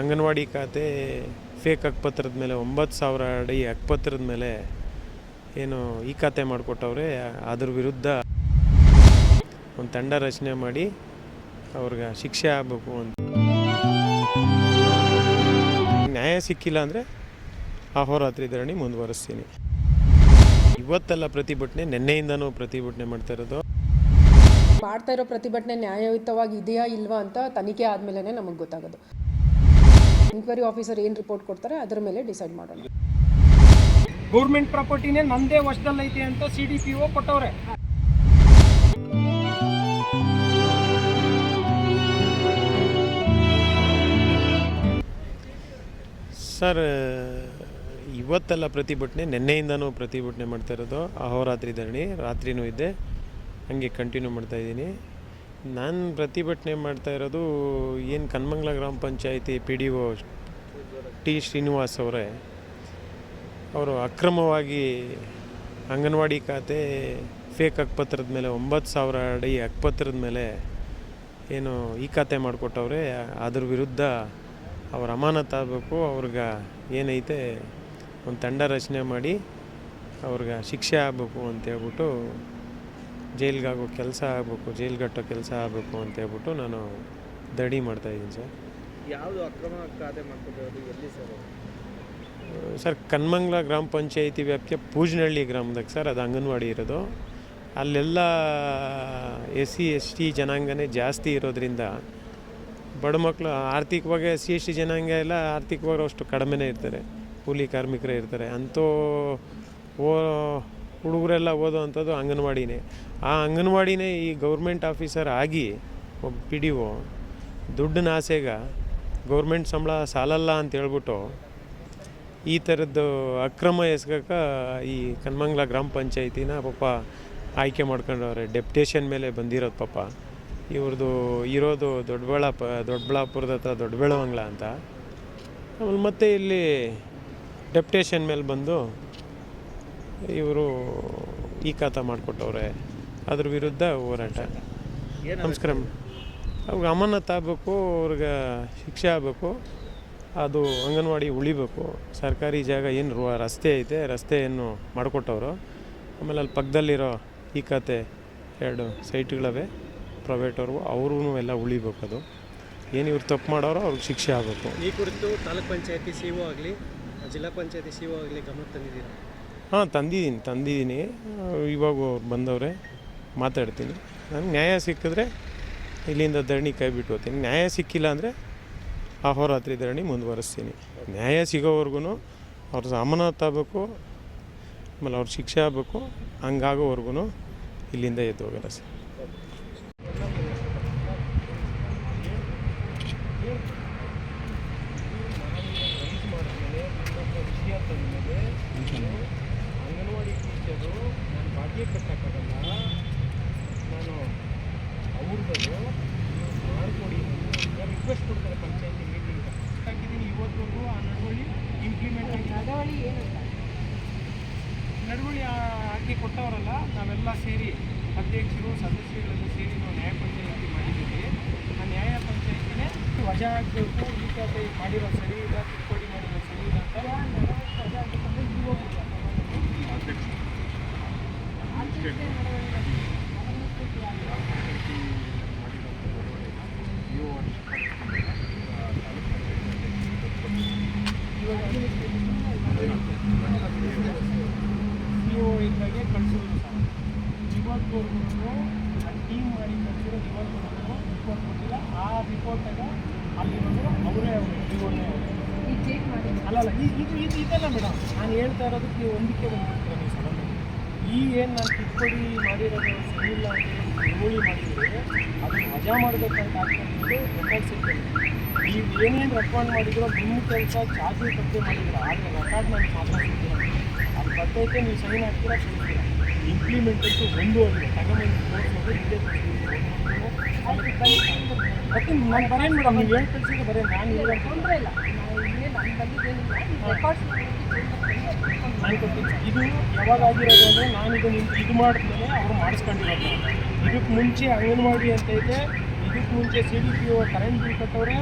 ಅಂಗನವಾಡಿ ಖಾತೆ ಫೇಕ್ ಅಕ್ಪತ್ರದ ಮೇಲೆ ಒಂಬತ್ತು ಸಾವಿರ ಅಡಿ ಅಕ್ಪತ್ರದ ಮೇಲೆ ಏನು ಈ ಖಾತೆ ಮಾಡಿಕೊಟ್ಟವ್ರೆ, ಅದ್ರ ವಿರುದ್ಧ ಒಂದು ತಂಡ ರಚನೆ ಮಾಡಿ ಅವ್ರಿಗೆ ಶಿಕ್ಷೆ ಆಗಬೇಕು ಅಂತ. ನ್ಯಾಯ ಸಿಕ್ಕಿಲ್ಲ ಅಂದರೆ ಅಹೋರಾತ್ರಿ ಧರಣಿ ಮುಂದುವರಿಸ್ತೀನಿ. ಇವತ್ತೆಲ್ಲ ಪ್ರತಿಭಟನೆ, ನಿನ್ನೆಯಿಂದನೂ ಪ್ರತಿಭಟನೆ ಮಾಡ್ತಾ ಇರೋದು. ಮಾಡ್ತಾ ಇರೋ ಪ್ರತಿಭಟನೆ ನ್ಯಾಯಯುತವಾಗಿ ಇದೆಯಾ ಇಲ್ವಾ ಅಂತ ತನಿಖೆ ಆದಮೇಲೆ ನಮಗೆ ಗೊತ್ತಾಗೋದು. ಎನ್ಕ್ವೈರಿ ಆಫೀಸರ್ ಏನು ರಿಪೋರ್ಟ್ ಕೊಡ್ತಾರೆ ಅದರ ಮೇಲೆ ಡಿಸೈಡ್ ಮಾಡೋಣ. ಗೌರ್ಮೆಂಟ್ ಪ್ರಾಪರ್ಟಿನೇ ನಂದೇ ವಶದಲ್ಲೈತೆ ಅಂತ ಸಿ ಡಿ ಪಿ ಒ ಕೊಟ್ಟವ್ರೆ. ಸರ್ ಇವತ್ತೆಲ್ಲ ಪ್ರತಿಭಟನೆ ನಿನ್ನೆಯಿಂದನೂ ಪ್ರತಿಭಟನೆ ಮಾಡ್ತಾ ಇರೋದು ಅಹೋರಾತ್ರಿ ಧರಣಿ ರಾತ್ರಿನೂ ಇದ್ದೆ ಹಂಗೆ ಕಂಟಿನ್ಯೂ ಮಾಡ್ತಾ ಇದ್ದೀನಿ. ನಾನು ಪ್ರತಿಭಟನೆ ಮಾಡ್ತಾ ಇರೋದು ಏನು ಕನ್ಮಂಗ್ಲ ಗ್ರಾಮ panchayat P D O T Srinivas ಅವರೇ. ಅವರು ಅಕ್ರಮವಾಗಿ ಅಂಗನವಾಡಿ ಖಾತೆ ಫೇಕ್ ಅಕ್ಪತ್ರದ ಮೇಲೆ ಒಂಬತ್ತು ಸಾವಿರ ಅಡಿ ಅಕ್ಪತ್ರದ ಮೇಲೆ ಏನು ಈ ಖಾತೆ ಮಾಡಿಕೊಟ್ಟವ್ರೆ. ಅದ್ರ ವಿರುದ್ಧ ಅವ್ರ ಅಮಾನತ್ ಆಗಬೇಕು, ಅವ್ರಿಗೆ ಏನೈತೆ ಒಂದು ತಂಡ ರಚನೆ ಮಾಡಿ ಅವ್ರಿಗೆ ಶಿಕ್ಷೆ ಆಗಬೇಕು ಅಂತ ಹೇಳ್ಬಿಟ್ಟು ಜೈಲ್ಗೆ ಕೆಲಸ ಆಗಬೇಕು ಜೈಲ್ಗಟ್ಟೋ ಕೆಲಸ ಆಗಬೇಕು ಅಂತ ಹೇಳ್ಬಿಟ್ಟು ನಾನು ದಡಿ ಮಾಡ್ತಾಯಿದ್ದೀನಿ ಸರ್. ಯಾವುದು ಅಕ್ರಮ ಖಾತೆ ಮಾಡ್ಕೊಟ್ಟಿರೋದು ಎಲ್ಲಿ ಸರ್ ಸರ್ ಕನ್ಮಂಗ್ಲ ಗ್ರಾಮ ಪಂಚಾಯಿತಿ ವ್ಯಾಪ್ತಿಯ ಪೂಜನಹಳ್ಳಿ ಗ್ರಾಮದಾಗ ಸರ್ ಅದು ಅಂಗನವಾಡಿ ಇರೋದು. ಅಲ್ಲೆಲ್ಲ ಎಸ್ ಸಿ ಎಸ್ ಟಿ ಜನಾಂಗನೇ ಜಾಸ್ತಿ ಇರೋದ್ರಿಂದ ಬಡ ಮಕ್ಕಳು ಆರ್ಥಿಕವಾಗಿ ಎಸ್ ಸಿ ಎಸ್ ಟಿ ಜನಾಂಗ ಎಲ್ಲ ಆರ್ಥಿಕವಾಗಿ ಅಷ್ಟು ಕಡಿಮೆನೇ ಇರ್ತಾರೆ. ಕೂಲಿ ಕಾರ್ಮಿಕರೇ ಇರ್ತಾರೆ. ಅಂತೂ ಓ ಹುಡುಗರೆಲ್ಲ ಓದೋ ಅಂಥದ್ದು ಅಂಗನವಾಡಿನೇ. ಆ ಅಂಗನವಾಡಿನೇ ಈ ಗೌರ್ಮೆಂಟ್ ಆಫೀಸರ್ ಆಗಿ ಒಬ್ಬ ಪಿ ಡಿ ಒ ದುಡ್ಡಿನ ಆಸೆಗ ಗೌರ್ಮೆಂಟ್ ಸಂಬಳ ಸಾಲಲ್ಲ ಅಂತ ಹೇಳ್ಬಿಟ್ಟು ಈ ಥರದ್ದು ಅಕ್ರಮ ಎಸ್ಗಕ ಈ ಕನ್ಮಂಗ್ಲ ಗ್ರಾಮ ಪಂಚಾಯತಿನ ಪಾಪ ಆಯ್ಕೆ ಮಾಡ್ಕೊಂಡವ್ರೆ. ಡೆಪ್ಟೇಷನ್ ಮೇಲೆ ಬಂದಿರೋದು ಪಾಪ. ಇವ್ರದ್ದು ಇರೋದು ದೊಡ್ಡಬಳ್ಳಾಪ, ದೊಡ್ಡಬಳ್ಳಾಪುರದ ಹತ್ರ ದೊಡ್ಡಬೆಳವಂಗ್ಲ ಅಂತ. ಆಮೇಲೆ ಮತ್ತೆ ಇಲ್ಲಿ ಡೆಪ್ಟೇಷನ್ ಮೇಲೆ ಬಂದು ಇವರು ಈ ಖಾತ ಮಾಡಿಕೊಟ್ಟವ್ರೆ. ಅದ್ರ ವಿರುದ್ಧ ಹೋರಾಟ. ನಮಸ್ಕಾರ ಅವ್ರಿಗೆ ಅಮಾನತ್ ಆಗಬೇಕು ಅವ್ರಿಗೆ ಶಿಕ್ಷೆ ಆಗಬೇಕು ಅದು ಅಂಗನವಾಡಿ ಉಳಿಬೇಕು. ಸರ್ಕಾರಿ ಜಾಗ ಏನು ರು ರಸ್ತೆ ಐತೆ ರಸ್ತೆಯನ್ನು ಮಾಡಿಕೊಟ್ಟವರು. ಆಮೇಲೆ ಅಲ್ಲಿ ಪಕ್ಕದಲ್ಲಿರೋ ಈ ಖಾತೆ ಎರಡು ಸೈಟ್ಗಳವೆ ಪ್ರೈವೇಟವ್ರಿಗೂ ಅವ್ರೂ ಎಲ್ಲ ಉಳಿಬೇಕು ಅದು. ಏನು ಇವ್ರು ತಪ್ಪು ಮಾಡೋರೋ ಅವ್ರಿಗೆ ಶಿಕ್ಷೆ ಆಗಬೇಕು. ಈ ಕುರಿತು ತಾಲೂಕ್ ಪಂಚಾಯತಿ ಸಿ ಒ ಆಗಲಿ ಜಿಲ್ಲಾ ಪಂಚಾಯತಿ ಸಿ ಒ ಆಗಲಿ ಗಮನ ತಂದಿದ್ದೀರಾ? ಹಾಂ, ತಂದಿದ್ದೀನಿ ತಂದಿದ್ದೀನಿ. ಇವಾಗ ಬಂದವ್ರೆ, ಮಾತಾಡ್ತೀನಿ. ನನಗೆ ನ್ಯಾಯ ಸಿಕ್ಕಿದ್ರೆ ಇಲ್ಲಿಂದ ಧರಣಿ ಕೈ ಬಿಟ್ಟು ಹೋಗ್ತೀನಿ. ನ್ಯಾಯ ಸಿಕ್ಕಿಲ್ಲ ಅಂದರೆ ಅಹೋರಾತ್ರಿ ಧರಣಿ ಮುಂದುವರಿಸ್ತೀನಿ. ನ್ಯಾಯ ಸಿಗೋವರೆಗೂ ಅವ್ರ ಅಮಾನತ್ ಆಗಬೇಕು, ಆಮೇಲೆ ಅವ್ರ ಶಿಕ್ಷೆ ಆಗಬೇಕು ಹಂಗಾಗೋವರೆಗೂ ಇಲ್ಲಿಂದ ಎದ್ದು ಹೋಗಲ್ಲ ಸರ್ ಅಂಗನವಾಡಿ ಟೀಚರು ನಾನು ಬಾಡಿಗೆ ಕಟ್ಟಕ್ಕಾಗಲ್ಲ ನಾನು ಅವ್ರದ್ದು ಮಾಡಿಕೊಡಿ ರಿಕ್ವೆಸ್ಟ್ ಕೊಡ್ತಾರೆ ಪಂಚಾಯತಿ ಮೀಟಿಂಗ್ ಇವತ್ತವರೆಗೂ ಆ ನಡವಳಿ ಇಂಪ್ಲಿಮೆಂಟ್ ನಡವಳಿ ಏನು ನಡವಳಿ ಹಾಕಿ ಕೊಟ್ಟವರಲ್ಲ ನಾವೆಲ್ಲ ಸೇರಿ ಅಧ್ಯಕ್ಷರು ಸದಸ್ಯರುಗಳೆಲ್ಲ ಸೇರಿ ನಾವು ನ್ಯಾಯ ಪಂಚಾಯಿತಿ ಮಾಡಿದ್ದೀವಿ. ಆ ನ್ಯಾಯ ಪಂಚಾಯಿತಿನೇ ವಜಾ ಆಗಬೇಕು ಈ ಖಾತೆ ಮಾಡಿರೋ ಸರಿ ಇಲ್ಲ ತಿದ್ದುಪಡಿ ಮಾಡಿರೋ ಸರಿ ಇಲ್ಲ ಅಂತ ಸಿ ಕಳಿಸೋದು ಸರ್. ಇವತ್ತುವರೆಗೂ ಟೀಮ್ ಮಾಡಿ ಕಳಿಸಿರೋದು ಇವತ್ತುವರೆಗೂ ರಿಪೋರ್ಟ್ ಕೊಟ್ಟಿಲ್ಲ ಆ ರಿಪೋರ್ಟಾಗ ಅಲ್ಲಿರೋದು ಅವರೇ ಅವರು ಅವರು. ಚೇಂಜ್ ಮಾಡಿ ಅಲ್ಲ ಅಲ್ಲ ಇದು ಇದು ಇದೆಲ್ಲ ಮೇಡಮ್ ನಾನು ಹೇಳ್ತಾ ಇರೋದಕ್ಕೆ ನೀವು ಹೊಂದಿಕೆ ಬಂದ್ಬಿಡ್ತೀರ ಸಡನ್ ಈ ಏನು ನಾನು ತಿದ್ದುಪಡಿ ಮಾಡಿರೋದು ಸರಿ ಇಲ್ಲ ಅಂತ ಹೇಳಿ ಮಾಡಿದರೆ ಅದನ್ನು ವಜಾ ಮಾಡಬೇಕಂತ ಹಾಕೊಂಡಿದ್ದು ರೆಕಾರ್ಡ್ಸ್ ಸಿಗ್ತದೆ ನೀವು ಏನೇನು ರೆಕಾರ್ಡ್ ಮಾಡಿದ್ರೋ ನಿಮ್ಮ ಕೆಲಸ ಚಾರ್ಜಿಂಗ್ ಪತ್ತೆ ಮಾಡಿದ್ರೆ ಆದರೆ ರೆಕಾರ್ಡ್ ನಾನು ಮಾತ್ರ ಸಿಗ್ತೀರ ಅದು ಬರ್ತೈತೆ ನೀವು ಸೈನ್ ಹಾಕ್ತೀರಾ ಇಂಪ್ಲಿಮೆಂಟ್ ಅಂತೂ ಒಂದು ತೋರಿಸೋದು ಇಲ್ಲೇ ಮತ್ತೆ ನಾನು ಬರೇನು ಮೇಡಮ್ ನೀವು ಏನು ಕಳಿಸಿದ್ರೆ ಬರೀ ನಾನು ಇಲ್ಲ ತೊಂದರೆ ಇಲ್ಲ. ಇದು ಯಾವಾಗ ಆಗಿರೋದು ಅಂದರೆ ನಾನು ಇದನ್ನು ಇದು ಮಾಡಿದ್ಮೇಲೆ ಅವರು ಮಾಡಿಸ್ಕೊಂಡಿರೋದು. ಇದಕ್ಕೆ ಮುಂಚೆ ಅಂಗನವಾಡಿ ಅಂತ ಇದೆ ಇದಕ್ಕೆ ಮುಂಚೆ C D P O current bill ಕಟ್ಟವ್ರೆ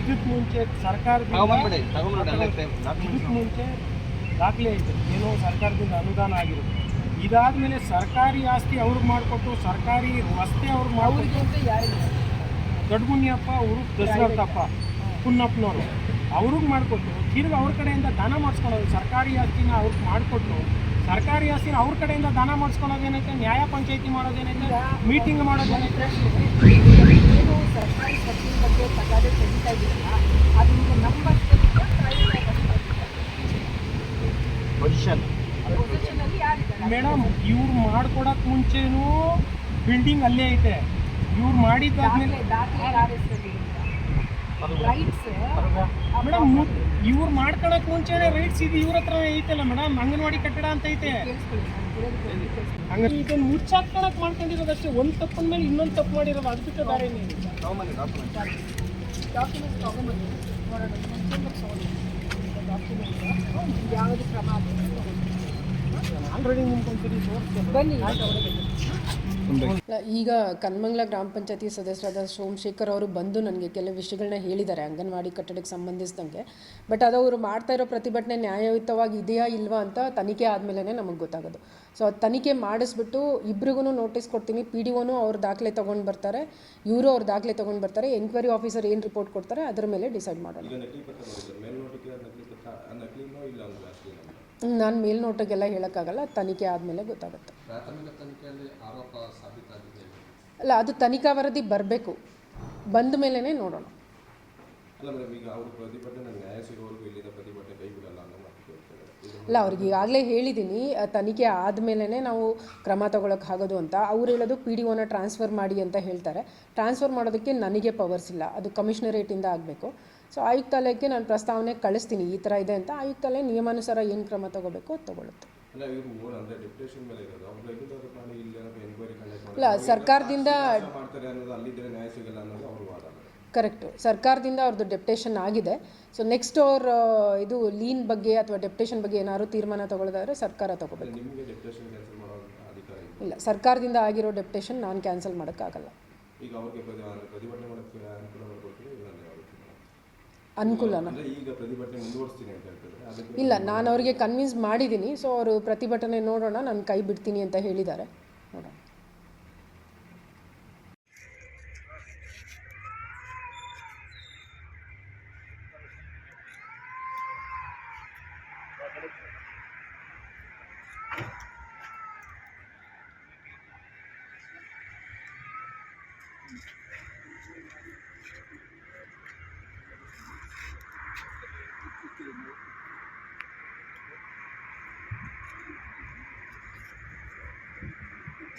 ಇದಕ್ಕೆ ಮುಂಚೆ ಸರ್ಕಾರದಿಂದ ಇದಕ್ಕೆ ಮುಂಚೆ ದಾಖಲೆ ಐತೆ. ಏನೋ ಸರ್ಕಾರದಿಂದ ಅನುದಾನ ಆಗಿರುತ್ತೆ. ಇದಾದ್ಮೇಲೆ ಸರ್ಕಾರಿ ಆಸ್ತಿ ಅವ್ರಿಗೆ ಮಾಡಿಕೊಟ್ಟು ಸರ್ಕಾರಿ ರಸ್ತೆ ಅವ್ರಿಗೆ ಅವ್ರಿಗೆ ಮಾಡಿಕೊಟ್ಟು ದೊಡ್ಡಗುಣ್ಯಪ್ಪ ಅವರು ದಶರಥಪ್ಪ ಪುನ್ನಪ್ಪನವರು ಅವ್ರಿಗೆ ಮಾಡಿಕೊಟ್ಟು ತಿರ್ಗಿ ಅವ್ರ ಕಡೆಯಿಂದ ದಾನ ಮಾಡಿಸ್ಕೊಳೋದು ಸರ್ಕಾರಿ ಆಸ್ತಿನ ಅವ್ರಿಗೆ ಮಾಡಿಕೊಟ್ಟು ಸರ್ಕಾರಿ ಆಸ್ತಿನ ಅವ್ರ ಕಡೆಯಿಂದ ದಾನ ಮಾಡಿಸ್ಕೊಳ್ಳೋದೇನೈತೆ ನ್ಯಾಯ ಪಂಚಾಯತಿ ಮಾಡೋದೇನೈತೆ ಮೀಟಿಂಗ್ ಮಾಡೋದೇನೈತೆ ಏನು? ಸರ್ಕಾರಿ ಬಗ್ಗೆ ತಗಾದೆ ತೆಗಿತಾ ಇದ್ದೀರಲ್ಲ ಅದು ಈಗ ನಮ್ಮ ಮೇಡಮ್ ಇವ್ರು ಮಾಡ್ಕೊಡಕ್ ಮುಂಚೆನೂ ಬಿಲ್ಡಿಂಗ್ ಅಲ್ಲೇ ಐತೆ. ಇವ್ರು ಮಾಡಿದ್ದಾದ್ಮೇಲೆ ಮೇಡಮ್ ಇವ್ರು ಮಾಡ್ಕೊಳಕ್ ಮುಂಚೆನೆ ರೈಟ್ಸ್ ಇದೆ ಇವ್ರ ಹತ್ರ ಐತಲ್ಲ ಮೇಡಮ್ ಅಂಗನವಾಡಿ ಕಟ್ಟಡ ಅಂತ ಐತೆ. ಕೇಳಿಸ್ಕೊಳ್ಳಿ ನಾನು ಹೇಳೋದಕ್ಕೆ ಕೇಳಿಸ್ಕೊಳ್ಳಿ. ಹಂಗ ಇದನ್ನ ಮುಚ್ಚಾಕ್ಕೊಳಕ್ ಮಾಡ್ಕೊಂಡಿರೋದಷ್ಟೇ ಒಂದ್ ತಪ್ಪನ ಮೇಲೆ ಇನ್ನೊಂದು ತಪ್ಪು ಮಾಡಿರೋದು ಅದು ಬಿಟ್ಟು ಬೇರೆ ಯಾವ್ದು ಡಾಕ್ಯುಮೆಂಟ್ಸ್ ನೋಡೋಣ ಕ್ರಮ ಈಗ ಕನ್ಮಂಗ್ಲ ಗ್ರಾಮ ಪಂಚಾಯತಿ ಸದಸ್ಯರಾದ ಸೋಮಶೇಖರ್ ಅವರು ಬಂದು ನನಗೆ ಕೆಲವು ವಿಷಯಗಳನ್ನ ಹೇಳಿದ್ದಾರೆ, ಅಂಗನವಾಡಿ ಕಟ್ಟಡಕ್ಕೆ ಸಂಬಂಧಿಸಿದಂಗೆ. ಬಟ್ ಅದು ಅವರು ಮಾಡ್ತಾ ಇರೋ ಪ್ರತಿಭಟನೆ ನ್ಯಾಯಯುತವಾಗಿ ಇದೆಯಾ ಇಲ್ವಾ ಅಂತ ತನಿಖೆ ಆದಮೇಲೆ ನಮಗೆ ಗೊತ್ತಾಗೋದು. ಸೊ ತನಿಖೆ ಮಾಡಿಸ್ಬಿಟ್ಟು ಇಬ್ರಿಗೂ ನೋಟಿಸ್ ಕೊಡ್ತೀನಿ, ಪಿ ಡಿ ಒನು ಅವ್ರ ದಾಖಲೆ ತೊಗೊಂಡು ಬರ್ತಾರೆ, ಇವರು ಅವ್ರ ದಾಖಲೆ ತೊಗೊಂಡು ಬರ್ತಾರೆ ಎನ್ಕ್ವೈರಿ ಆಫೀಸರ್ ಏನು ರಿಪೋರ್ಟ್ ಕೊಡ್ತಾರೆ ಅದರ ಮೇಲೆ ಡಿಸೈಡ್ ಮಾಡೋಣ. ನಾನು ಮೇಲ್ನೋಟಕ್ಕೆಲ್ಲ ಹೇಳೋಕ್ಕಾಗಲ್ಲ ತನಿಖೆ ಆದಮೇಲೆ ಗೊತ್ತಾಗುತ್ತೆ. ಅಲ್ಲ ಅದು ತನಿಖಾ ವರದಿ ಬರಬೇಕು. ಬಂದ ಮೇಲೇ ನೋಡೋಣ. ಅಲ್ಲ ಅವ್ರಿಗೆ ಈಗಾಗಲೇ ಹೇಳಿದ್ದೀನಿ ತನಿಖೆ ಆದಮೇಲೆ ನಾವು ಕ್ರಮ ತಗೊಳಕ್ಕೆ ಆಗೋದು ಅಂತ. ಅವ್ರು ಹೇಳೋದು ಪಿ ಡಿ ಒನ ಟ್ರಾನ್ಸ್ಫರ್ ಮಾಡಿ ಅಂತ ಹೇಳ್ತಾರೆ. ಟ್ರಾನ್ಸ್ಫರ್ ಮಾಡೋದಕ್ಕೆ ನನಗೆ ಪವರ್ಸ್ ಇಲ್ಲ. ಅದು ಕಮಿಷನರೇಟಿಂದ ಆಗಬೇಕು. ಸೊ ಆಯುಕ್ತಾಲಯಕ್ಕೆ ನಾನು ಪ್ರಸ್ತಾವನೆ ಕಳಿಸ್ತೀನಿ ಈ ಥರ ಇದೆ ಅಂತ. ಆಯುಕ್ತಾಲಯ ನಿಯಮಾನುಸಾರ ಏನು ಕ್ರಮ ತಗೋಬೇಕು ಅದು ತಗೊಳುತ್ತೆ. ಇಲ್ಲ ಸರ್ಕಾರದಿಂದ ಕರೆಕ್ಟು. ಸರ್ಕಾರದಿಂದ ಅವ್ರದ್ದು ಡೆಪ್ಟೇಷನ್ ಆಗಿದೆ. ಸೊ ನೆಕ್ಸ್ಟ್ ಅವ್ರ ಇದು ಲೀನ್ ಬಗ್ಗೆ ಅಥವಾ ಡೆಪ್ಟೇಷನ್ ಬಗ್ಗೆ ಏನಾದ್ರು ತೀರ್ಮಾನ ತಗೊಳ್ಳೋದಾದ್ರೆ ಸರ್ಕಾರ ತಗೋಬೇಕು. ಇಲ್ಲ. ಸರ್ಕಾರದಿಂದ ಆಗಿರೋ ಡೆಪ್ಟೇಷನ್ ನಾನು ಕ್ಯಾನ್ಸಲ್ ಮಾಡೋಕ್ಕಾಗಲ್ಲ. ಅನುಕೂಲನ? ಇಲ್ಲ ನಾನು ಅವರಿಗೆ ಕನ್ವಿನ್ಸ್ ಮಾಡಿದ್ದೀನಿ. ಸೊ ಅವರು ಪ್ರತಿಭಟನೆ ನೋಡೋಣ ನಾನು ಕೈ ಬಿಡ್ತೀನಿ ಅಂತ ಹೇಳಿದ್ದಾರೆ.